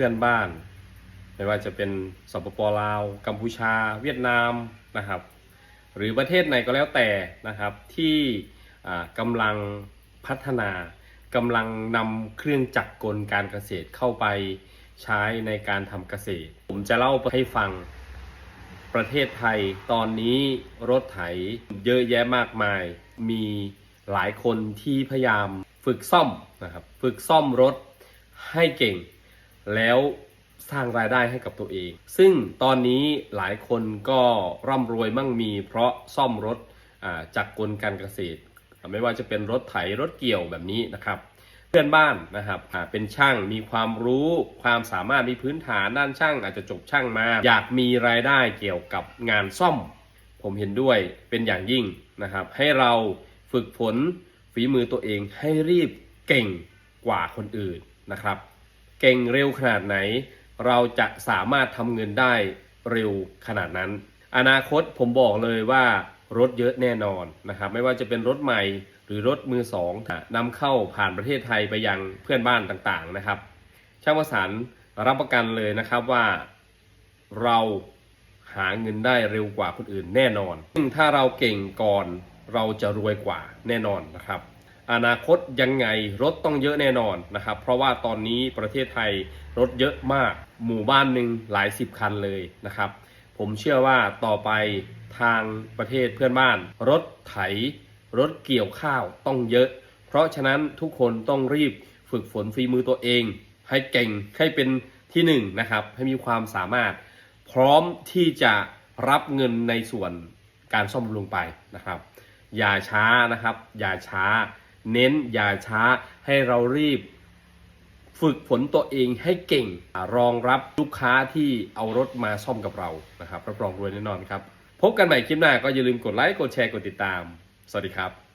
พื่อนบ้าน ไม่ว่าจะเป็นสปปลาว กัมพูชา เวียดนามนะครับ หรือประเทศไหนก็แล้วแต่นะครับที่กำลังพัฒนากำลังนำเครื่องจักรกลการเกษตรเข้าไปใช้ในการทำเกษตร ผมจะเล่าให้ฟังประเทศไทยตอนนี้รถไถเยอะแยะมากมาย มีหลายคนที่พยายามฝึกซ่อมนะครับ ฝึกซ่อมรถให้เก่ง แล้วสร้างรายได้ให้กับตัวเอง ซึ่งตอนนี้หลายคนก็ร่ำรวยมั่งมี เพราะซ่อมรถจากกลการเกษตร ไม่ว่าจะเป็นรถไถรถเกี่ยวแบบนี้นะครับ เพื่อนบ้านนะครับเป็นช่างมีความรู้ความสามารถมีพื้นฐานด้านช่าง อาจจะจบช่างมา อยากมีรายได้เกี่ยวกับงานซ่อม ผมเห็นด้วยเป็นอย่างยิ่งนะครับ ให้เราฝึกฝนฝีมือตัวเองให้รีบเก่งกว่าคนอื่นนะครับ เก่งเร็วขนาดไหน เราจะสามารถทำเงินได้เร็วขนาดนั้น อนาคตผมบอกเลยว่ารถเยอะแน่นอนนะครับไม่ว่าจะเป็นรถใหม่หรือรถมือสองนำเข้าผ่านประเทศไทยไปยังเพื่อนบ้านต่างๆนะครับ ช่างวสันรับประกันเลยนะครับว่าเราหาเงินได้เร็วกว่าคนอื่นแน่นอน ซึ่งถ้าเราเก่งก่อนเราจะรวยกว่าแน่นอนนะครับ อนาคตยังไงรถต้องเยอะแน่นอนนะครับ เพราะว่าตอนนี้ประเทศไทยรถเยอะมาก หมู่บ้านหนึ่งหลายสิบคันเลยนะครับ ผมเชื่อว่าต่อไปทางประเทศเพื่อนบ้าน รถไถ รถเกี่ยวข้าวต้องเยอะ เพราะฉะนั้นทุกคนต้องรีบฝึกฝนฝีมือตัวเอง ให้เก่งให้เป็นที่หนึ่งนะครับ ให้มีความสามารถ พร้อมที่จะรับเงินในส่วนการซ่อมบำรุงไปนะครับ อย่าช้านะครับ อย่าช้า เน้นอย่าช้าให้เรารีบ ฝึกฝนตัวเองให้เก่ง รองรับลูกค้าที่เอารถมาซ่อมกับเรานะครับรับรองรวยแน่นอนครับ พบกันใหม่คลิปหน้าก็อย่าลืมกดไลค์กดแชร์กดติดตาม สวัสดีครับ